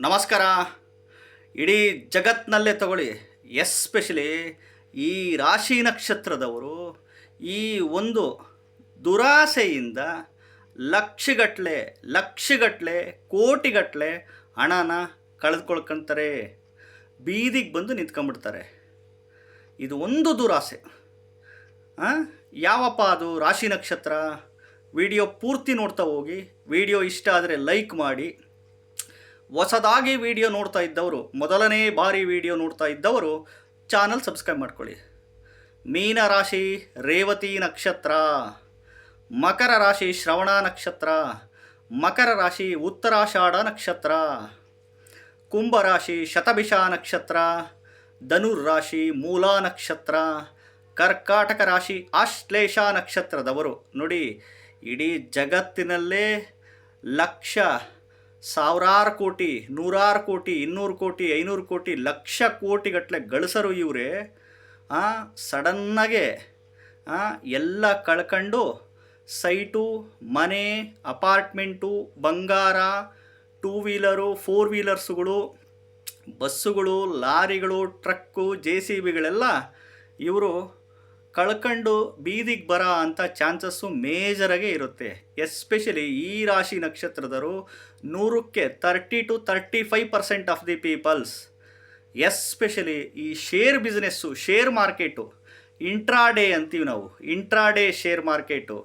ನಮಸ್ಕಾರ. ಇಡೀ ಜಗತ್ತಿನಲ್ಲೇ ತಗೊಳ್ಳಿ ಎಸ್ಪೆಷಲಿ ಈ ರಾಶಿ ನಕ್ಷತ್ರದವರು ಈ ಒಂದು ದುರಾಸೆಯಿಂದ ಲಕ್ಷಗಟ್ಟಲೆ ಲಕ್ಷಗಟ್ಟಲೆ ಕೋಟಿಗಟ್ಟಲೆ ಹಣನ ಕಳೆದುಕೊಳ್ಕೊಂತಾರೆ. ಬೀದಿಗೆ ಬಂದು ನಿಂತ್ಕೊಂಡ್ಬಿಡ್ತಾರೆ. ಇದು ಒಂದು ದುರಾಸೆ? ಯಾವಪ್ಪ ಅದು ರಾಶಿ ನಕ್ಷತ್ರ? ವಿಡಿಯೋ ಪೂರ್ತಿ ನೋಡ್ತಾ ಹೋಗಿ, ವಿಡಿಯೋ ಇಷ್ಟ ಆದರೆ ಲೈಕ್ ಮಾಡಿ. ಹೊಸದಾಗಿ ವಿಡಿಯೋ ನೋಡ್ತಾ ಇದ್ದವರು, ಮೊದಲನೇ ಬಾರಿ ವಿಡಿಯೋ ನೋಡ್ತಾ ಇದ್ದವರು ಚಾನಲ್ ಸಬ್ಸ್ಕ್ರೈಬ್ ಮಾಡ್ಕೊಳ್ಳಿ. ಮೀನ ರಾಶಿ, ರೇವತಿ ನಕ್ಷತ್ರ. ಮಕರ ರಾಶಿ, ಶ್ರವಣ ನಕ್ಷತ್ರ. ಮಕರ ರಾಶಿ, ಉತ್ತರಾಷಾಢ ನಕ್ಷತ್ರ. ಕುಂಭರಾಶಿ ಶತಭಿಷ ನಕ್ಷತ್ರ. ಧನುರ್ರಾಶಿ ಮೂಲಾ ನಕ್ಷತ್ರ. ಕರ್ಕಾಟಕ ರಾಶಿ ಆಶ್ಲೇಷ ನಕ್ಷತ್ರದವರು. ನೋಡಿ, ಇಡೀ ಜಗತ್ತಿನಲ್ಲೇ ಲಕ್ಷ ಸಾವಿರಾರು ಕೋಟಿ, ನೂರಾರು ಕೋಟಿ, ಇನ್ನೂರು ಕೋಟಿ, ಐನೂರು ಕೋಟಿ, ಲಕ್ಷ ಕೋಟಿಗಟ್ಟಲೆ ಗಳಿಸರು ಇವರೇ. ಸಡನ್ನಾಗೆ ಎಲ್ಲ ಕಳ್ಕೊಂಡು ಸೈಟು, ಮನೆ, ಅಪಾರ್ಟ್ಮೆಂಟು, ಬಂಗಾರ, ಟೂ ವೀಲರು, ಫೋರ್ ವೀಲರ್ಸುಗಳು, ಬಸ್ಸುಗಳು, ಲಾರಿಗಳು, ಟ್ರಕ್ಕು, ಜೆ ಸಿ ಬಿಗಳೆಲ್ಲ ಇವರು ಕಳ್ಕೊಂಡು ಬೀದಿಗೆ ಬರ ಅಂತ ಚಾನ್ಸಸ್ಸು ಮೇಜರಾಗೇ ಇರುತ್ತೆ. ಎಸ್ಪೆಷಲಿ ಈ ರಾಶಿ ನಕ್ಷತ್ರದರು ನೂರಕ್ಕೆ thirty two thirty five percent of the peoples. Especially ಈ share business, share market. Intraday ಅಂತೀವಿ ನಾವು. Intraday share market.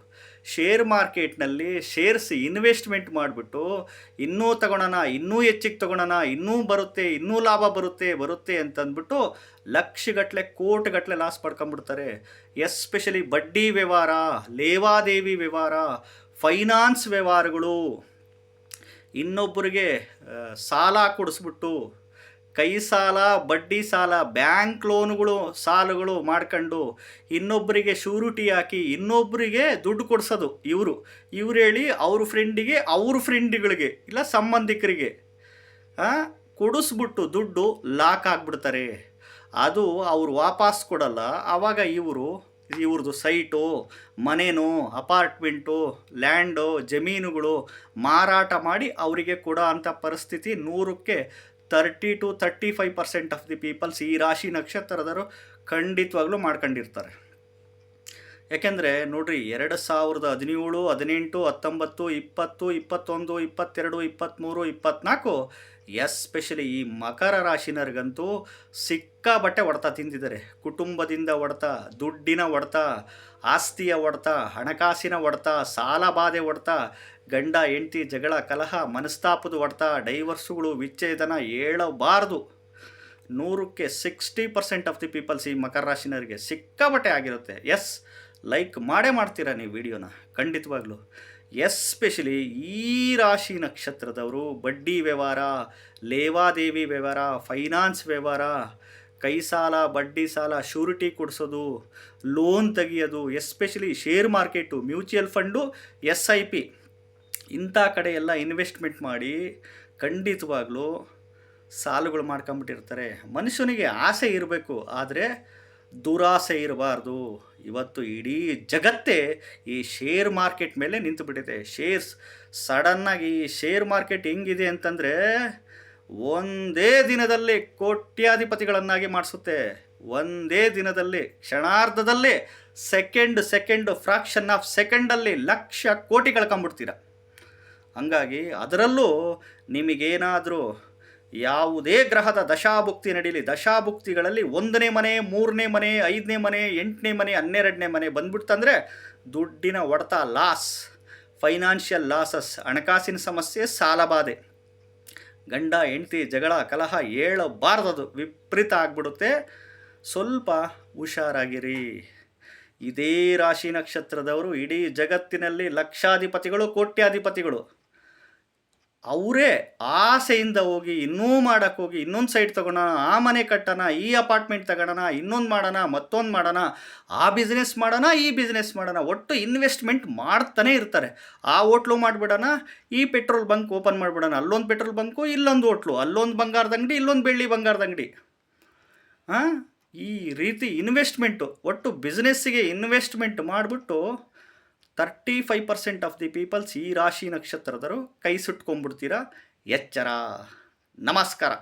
ಶೇರ್ ಮಾರ್ಕೆಟ್ನಲ್ಲಿ ಶೇರ್ಸ್ ಇನ್ವೆಸ್ಟ್ಮೆಂಟ್ ಮಾಡಿಬಿಟ್ಟು ಇನ್ನೂ ತಗೊಳೋಣ, ಇನ್ನೂ ಹೆಚ್ಚಿಗೆ ತಗೊಳೋಣ, ಇನ್ನೂ ಬರುತ್ತೆ, ಇನ್ನೂ ಲಾಭ ಬರುತ್ತೆ ಬರುತ್ತೆ ಅಂತಂದ್ಬಿಟ್ಟು ಲಕ್ಷಗಟ್ಟಲೆ ಕೋಟಿಗಟ್ಟಲೆ ಲಾಸ್ ಪಡ್ಕೊಂಬಿಡ್ತಾರೆ ಎಸ್ಪೆಷಲಿ ಬಡ್ಡಿ ವ್ಯವಹಾರ, ಲೇವಾದೇವಿ ವ್ಯವಹಾರ, ಫೈನಾನ್ಸ್ ವ್ಯವಹಾರಗಳು ಇನ್ನೊಬ್ಬರಿಗೆ ಸಾಲ ಕೊಡಿಸ್ಬಿಟ್ಟು ಕೈ ಸಾಲ, ಬಡ್ಡಿ ಸಾಲ, ಬ್ಯಾಂಕ್ ಲೋನ್ಗಳು, ಸಾಲಗಳು ಮಾಡ್ಕೊಂಡು ಇನ್ನೊಬ್ಬರಿಗೆ ಶೂರಿಟಿ ಹಾಕಿ ಇನ್ನೊಬ್ಬರಿಗೆ ದುಡ್ಡು ಕೊಡಿಸೋದು ಇವರು. ಇವ್ರು ಹೇಳಿ ಅವ್ರ ಫ್ರೆಂಡಿಗೆ ಅವ್ರ ಫ್ರೆಂಡ್ಗಳಿಗೆ ಇಲ್ಲ ಸಂಬಂಧಿಕರಿಗೆ ಕೊಡಿಸ್ಬಿಟ್ಟು ದುಡ್ಡು ಲಾಕ್ ಆಗಿಬಿಡ್ತಾರೆ. ಅದು ಅವ್ರು ವಾಪಸ್ ಕೊಡಲ್ಲ. ಆವಾಗ ಇವರು, ಇವ್ರದ್ದು ಸೈಟು ಮನೇನು ಅಪಾರ್ಟ್ಮೆಂಟು ಲ್ಯಾಂಡು ಜಮೀನುಗಳು ಮಾರಾಟ ಮಾಡಿ ಅವರಿಗೆ ಕೊಡೋ ಅಂಥ ಪರಿಸ್ಥಿತಿ ನೂರಕ್ಕೆ thirty two thirty five percent of the peoples ಈ ರಾಶಿ ನಕ್ಷತ್ರದವರು ಖಂಡಿತವಾಗ್ಲೂ ಮಾಡ್ಕೊಂಡಿರ್ತಾರೆ. ಯಾಕೆಂದರೆ ನೋಡ್ರಿ, ಎರಡು ಸಾವಿರದ ಹದಿನೇಳು, ಹದಿನೆಂಟು, ಹತ್ತೊಂಬತ್ತು, ಇಪ್ಪತ್ತು, ಇಪ್ಪತ್ತೊಂದು, ಇಪ್ಪತ್ತೆರಡು, ಇಪ್ಪತ್ತ್ಮೂರು, ಇಪ್ಪತ್ತ್ನಾಲ್ಕು ಎಸ್ಪೆಷಲಿ ಈ ಮಕರ ರಾಶಿನರಿಗಂತೂ ಸಿಕ್ಕಾಬಟ್ಟೆ ಹೊಡೆತ ತಿಂದಿದ್ದಾರೆ. ಕುಟುಂಬದಿಂದ ಹೊಡೆತ ದುಡ್ಡಿನ ಹೊಡೆತ ಆಸ್ತಿಯ ಹೊಡೆತ ಹಣಕಾಸಿನ ಹೊಡೆತ ಸಾಲ ಬಾಧೆ ಹೊಡೆತ ಗಂಡ, ಹೆಂಡತಿ ಜಗಳ, ಕಲಹ, ಮನಸ್ತಾಪದ ಹೊಡೆತ, ಡೈವರ್ಸುಗಳು, ವಿಚ್ಛೇದನ ಹೇಳಬಾರ್ದು. ನೂರಕ್ಕೆ sixty percent of the peoples ಈ ಮಕರ ರಾಶಿನವರಿಗೆ ಸಿಕ್ಕಾಬಟ್ಟೆ ಆಗಿರುತ್ತೆ. ಎಸ್ ಲೈಕ್ ಮಾಡೇ ಮಾಡ್ತೀರಾ ನೀವು ವಿಡಿಯೋನ? ಖಂಡಿತವಾಗ್ಲೂ. ಎಸ್ಪೆಷಲಿ ಈ ರಾಶಿ ನಕ್ಷತ್ರದವರು, ಬಡ್ಡಿ ವ್ಯವಹಾರ, ಲೇವಾದೇವಿ ವ್ಯವಹಾರ ಫೈನಾನ್ಸ್ ವ್ಯವಹಾರ, ಕೈ ಸಾಲ, ಬಡ್ಡಿ ಸಾಲ ಶೂರಿಟಿ ಕೊಡಿಸೋದು ಲೋನ್ ತೆಗಿಯೋದು especially share market mutual fund S I P ಇಂಥ ಕಡೆ ಎಲ್ಲ ಇನ್ವೆಸ್ಟ್ಮೆಂಟ್ ಮಾಡಿ ಖಂಡಿತವಾಗ್ಲೂ ಸಾಲುಗಳು ಮಾಡ್ಕೊಂಬಿಟ್ಟಿರ್ತಾರೆ. ಮನುಷ್ಯನಿಗೆ ಆಸೆ ಇರಬೇಕು, ಆದರೆ ದುರಾಸೆ ಇರಬಾರ್ದು. ಇವತ್ತು ಇಡೀ ಜಗತ್ತೇ ಈ ಶೇರ್ ಮಾರ್ಕೆಟ್ ಮೇಲೆ ನಿಂತು ಬಿಟ್ಟಿದೆ ಶೇರ್ಸ್ ಸಡನ್ನಾಗಿ ಈ ಶೇರ್ ಮಾರ್ಕೆಟ್ ಹೆಂಗಿದೆ ಅಂತಂದರೆ ಒಂದೇ ದಿನದಲ್ಲಿ ಕೋಟ್ಯಾಧಿಪತಿಗಳನ್ನಾಗಿ ಮಾಡಿಸುತ್ತೆ. ಒಂದೇ ದಿನದಲ್ಲಿ, ಕ್ಷಣಾರ್ಧದಲ್ಲಿ ಸೆಕೆಂಡ್ ಸೆಕೆಂಡ್ ಫ್ರಾಕ್ಷನ್ ಆಫ್ ಸೆಕೆಂಡಲ್ಲಿ ಲಕ್ಷ ಕೋಟಿ ಕಳ್ಕೊಂಬಿಡ್ತೀರ? ಹಂಗಾಗಿ ಅದರಲ್ಲೂ ನಿಮಗೇನಾದರೂ ಯಾವುದೇ ಗ್ರಹದ ದಶಾಭುಕ್ತಿ ನಡೀಲಿ, ದಶಾಭುಕ್ತಿಗಳಲ್ಲಿ ಒಂದನೇ ಮನೆ, ಮೂರನೇ ಮನೆ, ಐದನೇ ಮನೆ, ಎಂಟನೇ ಮನೆ, ಹನ್ನೆರಡನೇ ಮನೆ ಬಂದ್ಬಿಡ್ತಂದರೆ ದುಡ್ಡಿನ ಹೊಡೆತ ಲಾಸ್, ಫೈನಾನ್ಷಿಯಲ್ ಲಾಸಸ್, ಹಣಕಾಸಿನ ಸಮಸ್ಯೆ ಸಾಲಬಾಧೆ ಗಂಡ, ಹೆಂಡತಿ, ಜಗಳ, ಕಲಹ ಹೇಳಬಾರ್ದದು ವಿಪರೀತ ಆಗಿಬಿಡುತ್ತೆ. ಸ್ವಲ್ಪ ಹುಷಾರಾಗಿರಿ. ಇದೇ ರಾಶಿ ನಕ್ಷತ್ರದವರು, ಇಡೀ ಜಗತ್ತಿನಲ್ಲಿ ಲಕ್ಷಾಧಿಪತಿಗಳು, ಕೋಟ್ಯಾಧಿಪತಿಗಳು. ಅವರೇ ಆಸೆಯಿಂದ ಹೋಗಿ, ಇನ್ನೂ ಮಾಡೋಕೆ ಹೋಗಿ, ಇನ್ನೊಂದು ಸೈಟ್ ತೊಗೊಳೋಣ ಆ ಮನೆ ಕಟ್ಟೋಣ, ಈ ಅಪಾರ್ಟ್ಮೆಂಟ್ ತಗೊಳ್ಳೋಣ ಇನ್ನೊಂದು ಮಾಡೋಣ, ಮತ್ತೊಂದು ಮಾಡೋಣ, ಆ ಬಿಸ್ನೆಸ್ ಮಾಡೋಣ, ಈ ಬಿಸ್ನೆಸ್ ಮಾಡೋಣ, ಒಟ್ಟು ಇನ್ವೆಸ್ಟ್ಮೆಂಟ್ ಮಾಡ್ತಾನೆ ಇರ್ತಾರೆ. ಆ ಹೋಟ್ಲು ಮಾಡಿಬಿಡೋಣ, ಈ ಪೆಟ್ರೋಲ್ ಬಂಕ್ ಓಪನ್ ಮಾಡಿಬಿಡೋಣ, ಅಲ್ಲೊಂದು ಪೆಟ್ರೋಲ್ ಬಂಕು ಇಲ್ಲೊಂದು ಹೋಟ್ಲು, ಅಲ್ಲೊಂದು ಬಂಗಾರದ ಅಂಗಡಿ, ಇಲ್ಲೊಂದು ಬೆಳ್ಳಿ ಬಂಗಾರದ ಅಂಗಡಿ. ಹಾಂ ಈ ರೀತಿ ಇನ್ವೆಸ್ಟ್ಮೆಂಟು ಒಟ್ಟು ಬಿಸ್ನೆಸ್ಸಿಗೆ ಇನ್ವೆಸ್ಟ್ಮೆಂಟ್ ಮಾಡಿಬಿಟ್ಟು thirty five percent of the peoples ಈ ರಾಶಿ ನಕ್ಷತ್ರದರು ಕೈ ಸುಟ್ಕೊಂಡ್ಬಿಡ್ತೀರಾ? ಎಚ್ಚರ. ನಮಸ್ಕಾರ.